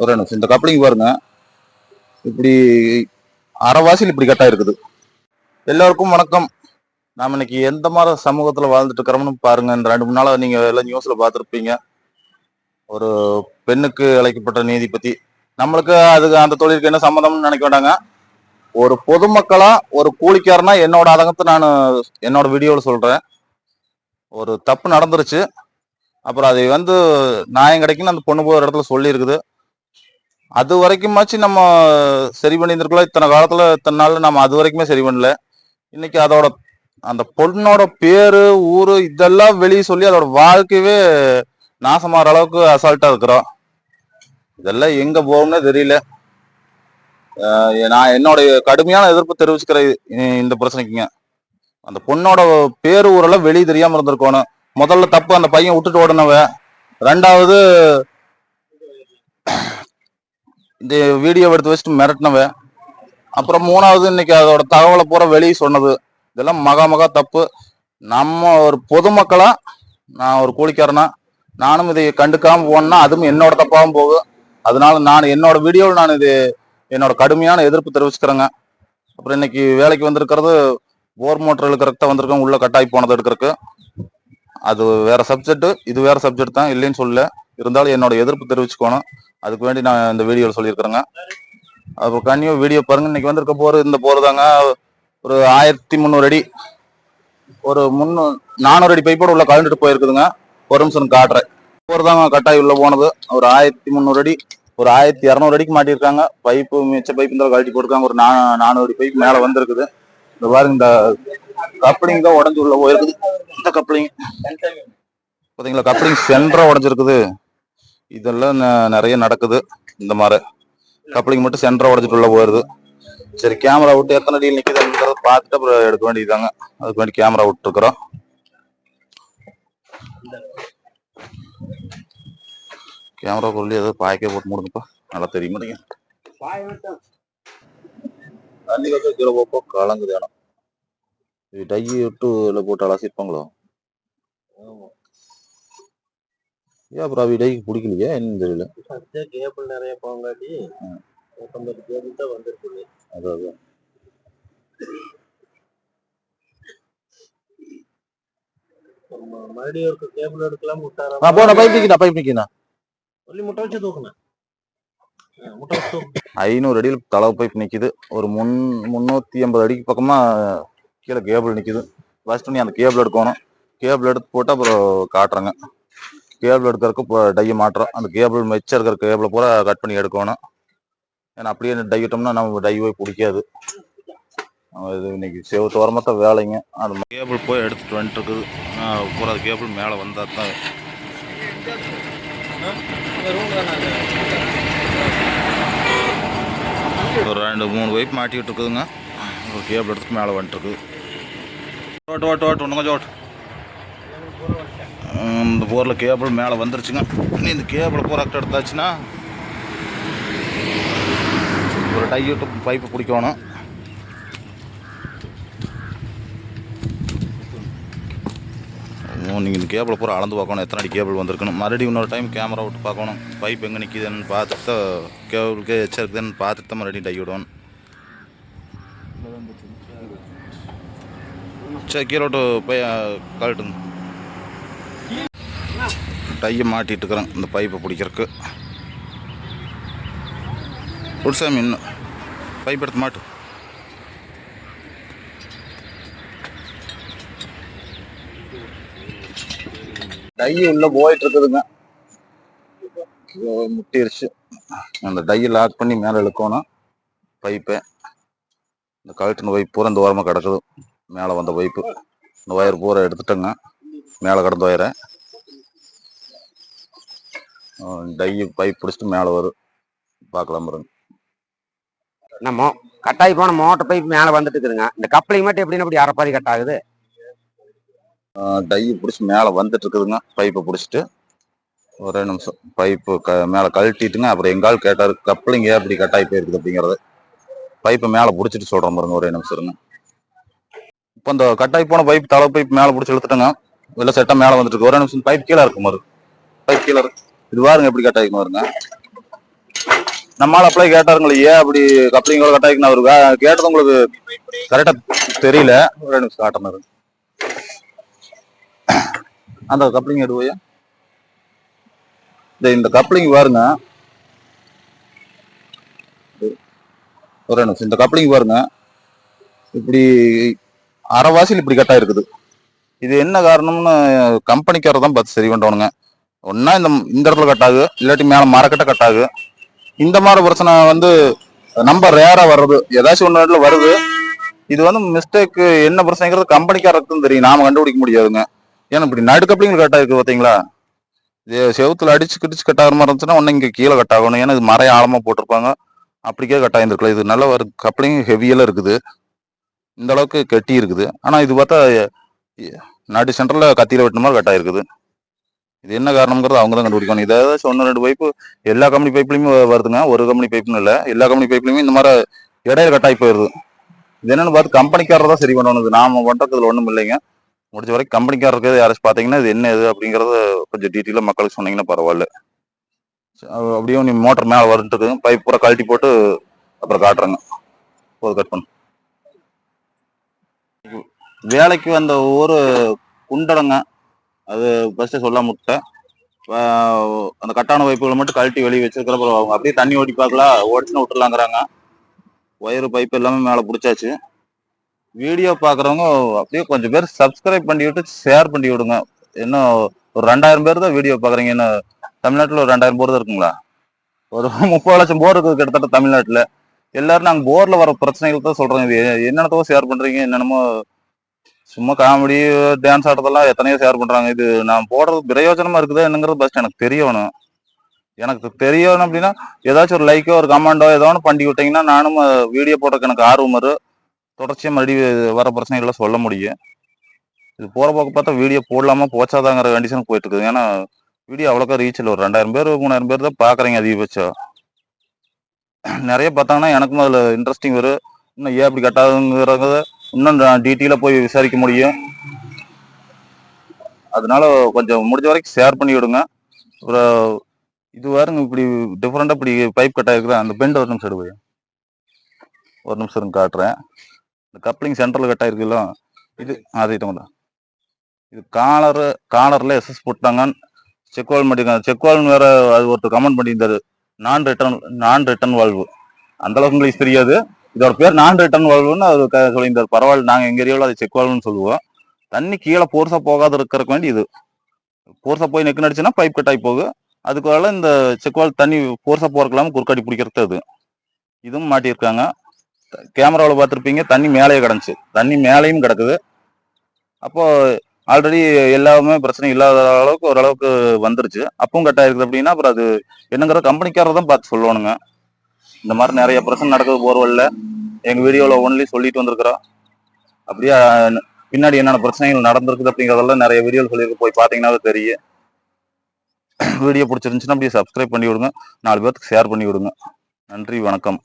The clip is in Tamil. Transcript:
ஒரு நிமிஷம் இந்த கப்ளிங் பாருங்க. இப்படி அரைவாசியில் இப்படி கட்டா இருக்குது எல்லோருக்கும் வணக்கம். நாம இன்னைக்கு எந்த மாதிரி சமூகத்தில் வாழ்ந்துட்டு இருக்கிறோம்னு பாருங்க. இந்த ரெண்டு மூணு நாளாக நீங்க எல்லாம் நியூஸ்ல பார்த்துருப்பீங்க. ஒரு பெண்ணுக்கு அழைக்கப்பட்ட நீதி பத்தி. நம்மளுக்கு அதுக்கு அந்த தொழிலுக்கு என்ன சம்மந்தம்னு நினைக்க வேண்டாங்க. ஒரு பொதுமக்களா ஒரு கூலிக்காரனா என்னோட அதங்கத்தை நான் என்னோட வீடியோவில் சொல்றேன். ஒரு தப்பு நடந்துருச்சு. அப்புறம் அதை வந்து நியாயம் கிடைக்குன்னு அந்த பொண்ணு போகிற இடத்துல சொல்லியிருக்குது. அது வரைக்குமாச்சு நம்ம சரி பண்ணியிருந்துருக்கலாம். இத்தனை காலத்தில் இத்தனை நாள் நம்ம அது வரைக்குமே சரி பண்ணல. இன்னைக்கு அதோட அந்த பொண்ணோட பேரு ஊரு இதெல்லாம் வெளியே சொல்லி அதோட வாழ்க்கையவே நாசமாற அளவுக்கு அசால்ட்டா இருக்கிறோம். இதெல்லாம் எங்க போகும்னே தெரியல. நான் என்னோட கடுமையான எதிர்ப்பு தெரிவிச்சுக்கிறேன் இந்த பிரச்சனைக்குங்க. அந்த பொண்ணோட பேரு ஊரெல்லாம் வெளியே தெரியாம இருந்திருக்கணும். முதல்ல தப்பு அந்த பையன் விட்டுட்டு ஓடினவ ரெண்டாவது இந்த வீடியோ எடுத்து வச்சுட்டு மிரட்டினவ அப்புறம் மூணாவது இன்னைக்கு அதோட தகவலை பூரா வெளியே சொன்னது. இதெல்லாம் மகா மகா தப்பு. நம்ம ஒரு பொதுமக்களா நான் ஒரு கூலிக்காரனா நானும் இதை கண்டுக்காம போனா அதுவும் என்னோட தப்பாகவும் போகும் அதனால நான் என்னோட வீடியோவில் நான் இது என்னோட கடுமையான எதிர்ப்பு தெரிவிச்சுக்கிறேங்க. அப்புறம் இன்னைக்கு வேலைக்கு வந்திருக்கிறது போர் மோட்டர் கரெக்டாக வந்திருக்கோம் வந்திருக்கேன். உள்ள கட்டாயி போனது எடுக்கிறதுக்கு. அது வேற சப்ஜெக்ட் இது வேற சப்ஜெக்ட் தான் இல்லைன்னு சொல்லல. இருந்தாலும் என்னோட எதிர்ப்பு தெரிவிச்சுக்கணும். அதுக்கு வேண்டி நான் இந்த வீடியோவில் சொல்லியிருக்கிறேங்க. அப்புறம் கண்ணியும் வீடியோ பாருங்க. இன்னைக்கு வந்திருக்க போர் இந்த போர் தாங்க. ஒரு ஆயிரத்தி முந்நூறு அடி ஒரு முன்னூ நானூறு அடி பைப்போடு உள்ள கலந்துட்டு போயிருக்குதுங்க. ஒரு நிமிஷம் காட்டுறேன் போர் தாங்க கட்டாய் உள்ள போனது. ஒரு ஆயிரத்தி முந்நூறு அடி ஒரு ஆயிரத்தி இரநூறு அடிக்கு மாட்டியிருக்காங்க. பைப்பு மிச்ச பைப்பு இந்த கழட்டி போட்டிருக்காங்க. ஒரு நா நானூறு அடி பைப் மேலே வந்திருக்குது. இந்த பாருங்க இந்த கப்ளிங் தான் உடஞ்சு உள்ள போயிருக்குது. இந்த கப்ளிங் பார்த்தீங்களா கப்ளிங் சென்டரா உடஞ்சிருக்குது. இதெல்லாம் ந- நிறைய நடக்குது இந்த மாதிரி. கப்ளிங் மட்டும் சென்டரா உடஞ்சிட்டு உள்ள போயிருது. சரி கேமரா விட்டு எத்தனை அடியில் நிக்குதுன்றத பார்த்துட்டு அப்புறம் எடுக்க வேண்டியதுதாங்க. அதுக்கு வேண்டி கேமரா விட்டுருக்குறோம். கேமரா பொருள் ஏதோ பாய்க்கே போட்டு முடிஞ்சப்பா நல்லா தெரிய மாட்டேங்க தண்ணி வந்து போப்போ கலங்குது இடம். இது டை விட்டு இதில் போட்டு அலசிருப்பாங்களோ? ஏன் அப்புறம் அவி டைக்கு பிடிக்கலையா? என்னன்னு தெரியல. கேபிள் நிறைய போங்காட்டி நூத்தம்பது கேபிள் தான் வந்திருக்கு அதாவது மறுபடியும் ஒரு கேபிள் எடுக்கலாம் முட்டாரா போன பைப் நிற்கினா பைப் நிற்கினா சொல்லி முட்டை வச்சு தூக்குனேன் ஐநூறு அடியில் தளவு பைப் நிக்குது. ஒரு முன் முந்நூற்றி ஐம்பது அடிக்கு பக்கமா கீழே கேபிள் நிற்கிது ஃபஸ்ட்டு நீ அந்த கேபிள் எடுக்கணும். கேபிள் எடுத்து போட்டு அப்புறம் காட்டுறேங்க. கேபிள் எடுக்கிறதுக்கு இப்போ டையை மாட்டுறோம். அந்த கேபிள் மெச்சம் இருக்கிற கேபிளை பூரா கட் பண்ணி எடுக்கணும். ஏன்னா அப்படியே டை விட்டோம்னா நம்ம டை போய் பிடிக்காது. இது இன்னைக்கு செவத்து தான் வேலைங்க. அந்த கேபிள் போய் எடுத்துட்டு வந்துட்டு இருக்குது பூரா அது கேபிள் மேலே வந்தால் தான் ஒரு ரெண்டு மூணு வைப் மாட்டிக்கிட்டு இருக்குதுங்க ஒரு கேபிள் எடுத்துட்டு மேலே வந்துட்டுருக்கு. ஓட்டு ஓட்டு ஓட்டு ஒன்று கொஞ்சம் ஓட்டு இந்த போரில் கேபிள் மேலே வந்துருச்சுங்க. நீ இந்த கேபிள் பூரா எடுத்தாச்சுன்னா ஒரு டை விட்டு பைப்பு பிடிக்கணும். நீங்கள் இந்த கேபிளை பூரா அளந்து பார்க்கணும். எத்தனை அடி கேபிள் வந்திருக்கணும். மறுபடியும் இன்னொரு டைம் கேமரா விட்டு பார்க்கணும். பைப் எங்கே நிற்கிதுன்னு பார்த்துட்டு கேபிளுக்கு எச்சா இருக்குதுன்னு பார்த்துட்டு தான் மறுபடியும் டை விடணும். சரி கீழோட்டு போய் கழட்டுங்க. டையை மாட்டிட்டு இருக்கிறேன். இந்த பைப்பை பிடிக்கிறதுக்கு. குடிசாமி இன்னும். பைப் எடுத்து மாட்டு. டை உள்ள போயிட்டு இருக்குதுங்க. முட்டிருச்சு. அந்த டையை லாக் பண்ணி மேலே இழுக்கணும். பைப்பை. இந்த கழட்டுன்னு பைப் பூரா இந்த ஓரமாக கிடக்குது. மேலே வந்த பைப்பு இந்த ஒயர் பூரா எடுத்துட்டேங்க. மேலே கிடந்த ஒயரை டை பைப் பிடிச்சிட்டு மேலே வரும் பார்க்கலாம் பாருங்க. நம்ம கட்டாயி போன மோட்டர் பைப் மேல வந்துட்டு இருக்குதுங்க. இந்த கப்ளிங் மட்டும் எப்படின்னு அப்படி அரைப்பாதி கட் ஆகுது. டை பிடிச்சி மேலே வந்துட்டு இருக்குதுங்க. பைப்பை பிடிச்சிட்டு. ஒரே நிமிஷம். பைப்பு க மேலே கழட்டிட்டுங்க. அப்புறம் எங்கால் கேட்டார் கப்ளிங் ஏன் இப்படி கட்டாயி போயிருக்குது? அப்படிங்கிறது. பைப்பை மேலே பிடிச்சிட்டு சொல்கிறேன் பாருங்க. ஒரே நிமிஷம் இருங்க. இப்போ இந்த கட்டாய் போன பைப் தலை பைப் மேலே பிடிச்சி இழுத்துட்டேங்க. இல்லை செட்டாக மேலே வந்துட்டு இருக்கு ஒரே நிமிஷம் பைப் கீழே இருக்கும் மறு பைப் கீழே இருக்கு இது பாருங்க எப்படி கட்டாயிக்கும் பாருங்க. நம்மளால அப்ளை கேட்டாருங்களே ஏன் அப்படி கப்ளிங்கோட கட் ஆகிக்கணும் அவரு கேட்டது உங்களுக்கு கரெக்டாக தெரியல. ஒரு நிமிஷம் காட்டணும் அந்த கப்ளிங் எடுவோயா இந்த இந்த கப்ளிங் பாருங்க. ஒரு நிமிஷம். இந்த கப்ளிங் பாருங்க. இப்படி அரைவாசியில் இப்படி கட்டாக இருக்குது. இது என்ன காரணம்னு கம்பெனிக்கார தான் பார்த்து சரி பண்ணணுங்க ஒன்றா இந்த இந்த இடத்துல கட்டாகு இல்லாட்டி மேலே மரக்கட்ட கட்டாகு இந்த மாதிரி பிரச்சனை வந்து நம்பர் ரேராக வர்றது ஏதாச்சும் ஒன்று இடத்துல வருது. இது வந்து மிஸ்டேக்கு என்ன பிரச்சனைங்கிறது கம்பெனிக்காரருக்கும் தெரியும். நாம கண்டுபிடிக்க முடியாதுங்க. ஏன்னா இப்படி நடுக்கப்ளிங் கட்டாக இருக்குது பார்த்தீங்களா இது செவுத்துல அடிச்சு கிடிச்சு கட்டாகிற மாதிரி இருந்துச்சுன்னா ஒன்று இங்கே கீழே கட்டாகணும் ஆகணும். ஏன்னா இது மரம் ஆழமாக போட்டிருப்பாங்க. அப்படிக்கே கட்டாயிருந்துருக்கலாம் இது நல்ல ஒரு கப்ளிங் ஹெவியெல்லாம் இருக்குது. இந்த அளவுக்கு கட்டி இருக்குது. ஆனால் இது பார்த்தா நாட்டு சென்டரில் கத்தியில் வெட்டின மாதிரி கட்டாயிருக்குது இது என்ன காரணம்ங்கிறது அவங்க தான் கண்டுபிடிக்கணும். இதை ஏதாச்சும் ஒன்று ரெண்டு பைப்பு எல்லா கம்பெனி பைப்லையுமே வருதுங்க. ஒரு கம்பெனி பைப்புன்னு இல்லை. எல்லா கம்பெனி பைப்லையுமே இந்த மாதிரி இடையில கட்டாயி போயிடுது இது என்னென்னு பார்த்து கம்பெனிக்காரர் தான் சரி பண்ணணும் இது நாம பண்ணுறதுல ஒன்றும் இல்லைங்க. முடிஞ்ச வரைக்கும் கம்பெனிக்காரருக்கு யாராச்சும் பார்த்தீங்கன்னா இது என்ன இது அப்படிங்கிறத கொஞ்சம் டீட்டெயிலாக மக்களுக்கு சொன்னீங்கன்னா பரவாயில்ல. அப்படியே நீ மோட்டர் மேலே வந்துட்டு பைப் பூரா கழட்டி போட்டு அப்புறம் காட்டுறேங்க. போது கட் பண்ணு. வேலைக்கு வந்த ஒவ்வொரு குண்டடங்க அது ஃபர்ஸ்ட் சொல்ல முட்டேன் அந்த கட்டான பைப்புகளை மட்டும் கழட்டி வெளியே வச்சிருக்கிறப்ப அவங்க அப்படியே தண்ணி ஓட்டி பார்க்கலாம் ஓடிச்சுன்னு விட்டுலாங்கிறாங்க ஒயரு பைப் எல்லாமே மேலே பிடிச்சாச்சு. வீடியோ பார்க்குறவங்க அப்படியே கொஞ்சம் பேர் சப்ஸ்கிரைப் பண்ணி விட்டு ஷேர் பண்ணி விடுங்க. இன்னும் ஒரு ரெண்டாயிரம் பேர் தான் வீடியோ பார்க்குறீங்க. என்ன தமிழ்நாட்டில் ஒரு ரெண்டாயிரம் போர் தான் இருக்குங்களா? ஒரு முப்பது லட்சம் போர் இருக்குது கிட்டத்தட்ட தமிழ்நாட்டில். எல்லாரும் நாங்கள் போரில் வர பிரச்சனைகள் தான் சொல்கிறோம் இது என்னென்னத்தோ ஷேர் பண்ணுறீங்க என்னென்னமோ சும்மா காமெடி டான்ஸ் ஆடுறதெல்லாம் எத்தனையோ ஷேர் பண்றாங்க. இது நான் போடுறது பிரயோஜனமா இருக்குதா என்னங்கிறது ஃபர்ஸ்ட் எனக்கு தெரியணும். எனக்கு தெரியணும் அப்படின்னா ஏதாச்சும் ஒரு லைக்கோ ஒரு கமெண்டோ ஏதோ ஒன்று பண்ணி விட்டீங்கன்னா நானும் வீடியோ போடுறதுக்கு எனக்கு ஆர்வம் வரும். தொடர்ச்சியாக மறுபடியும் வர பிரச்சனைகளை சொல்ல முடியும். இது போகிற போக்க பார்த்தா வீடியோ போடலாமா போச்சாதாங்கிற கண்டிஷன் போயிட்டு இருக்குது. ஏன்னா வீடியோ அவ்வளோக்கா ரீச் இல்லை. ஒரு ரெண்டாயிரம் பேர் மூணாயிரம் பேர் தான் பார்க்குறீங்க அதிகபட்சம். நிறைய பார்த்தாங்கன்னா எனக்கும் அதில் இன்ட்ரெஸ்டிங் வரும். இன்னும் ஏன் அப்படி கட்டாதுங்கிறத இன்னும் டீட்டெயிலாக போய் விசாரிக்க முடியும். அதனால கொஞ்சம் முடிஞ்ச வரைக்கும் ஷேர் பண்ணி விடுங்க. அப்புறம் இது பாருங்க இப்படி டிஃப்ரெண்ட்டாக இப்படி பைப் கட் ஆயிருக்குது அந்த பெண்ட் ஒரு நிமிஷம் எடுங்க. ஒரு நிமிஷம் இருங்க காட்டுறேன். இந்த கப்ளிங் சென்டர்ல கட் ஆகிருக்குல்ல? இது அது தான். இது காலர் காலரில் எஸ்எஸ் போட்டாங்க செக்வால் மாட்டிருக்காங்க செக்வால் வேற அது ஒருத்தர் கமெண்ட் பண்ணியிருந்தாரு. நான் ரிட்டர்ன் நான் ரிட்டர்ன் வால்வு அந்த அளவுக்கு இங்கிலீஷ் தெரியாது. இதோட பேர் நான் ரிட்டர்ன் வால்வுன்னு அவர் சொல்லியிருந்தார். பரவாயில்ல நாங்கள் எங்கள் ஏரியாவில் அது செக் வால்வுன்னு சொல்லுவோம். தண்ணி கீழே போர்ஸாக போகாத இருக்கிறக்கு வேண்டி இது. போர்ஸாக போய் நெக்கு நடிச்சுன்னா பைப் கட் ஆகி போகும் அதுக்கு பதிலா இந்த செக்வால் தண்ணி போர்ஸாக போறக்கலாம குறுக்காடி பிடிக்கிறது அது. இதுவும் மாட்டியிருக்காங்க. கேமராவில் பார்த்துருப்பீங்க தண்ணி மேலேயே கிடந்துச்சு. தண்ணி மேலேயும் கிடக்குது. அப்போ ஆல்ரெடி எல்லாமே பிரச்சனை இல்லாத அளவுக்கு ஓரளவுக்கு வந்துருச்சு. அப்பவும் கட்டாயிருக்குது அப்படின்னா அப்புறம் அது என்னங்கிற கம்பெனிக்காரர் தான் பார்த்து சொல்லணுங்க இந்த மாதிரி நிறைய பிரச்சனை நடக்குது போர்வெல்ல எங்க வீடியோவில் ஒன்லி சொல்லிட்டு வந்திருக்கிறோம் அப்படியே பின்னாடி என்னென்ன பிரச்சனைகள் நடந்திருக்குது அப்படிங்கிறதெல்லாம் நிறைய வீடியோ சொல்லியிருக்கு. போய் பார்த்தீங்கன்னாவே தெரியும். வீடியோ பிடிச்சிருந்துச்சுன்னா அப்படியே சப்ஸ்கிரைப் பண்ணி விடுங்க. நாலு பேர்த்துக்கு ஷேர் பண்ணி விடுங்க. நன்றி வணக்கம்.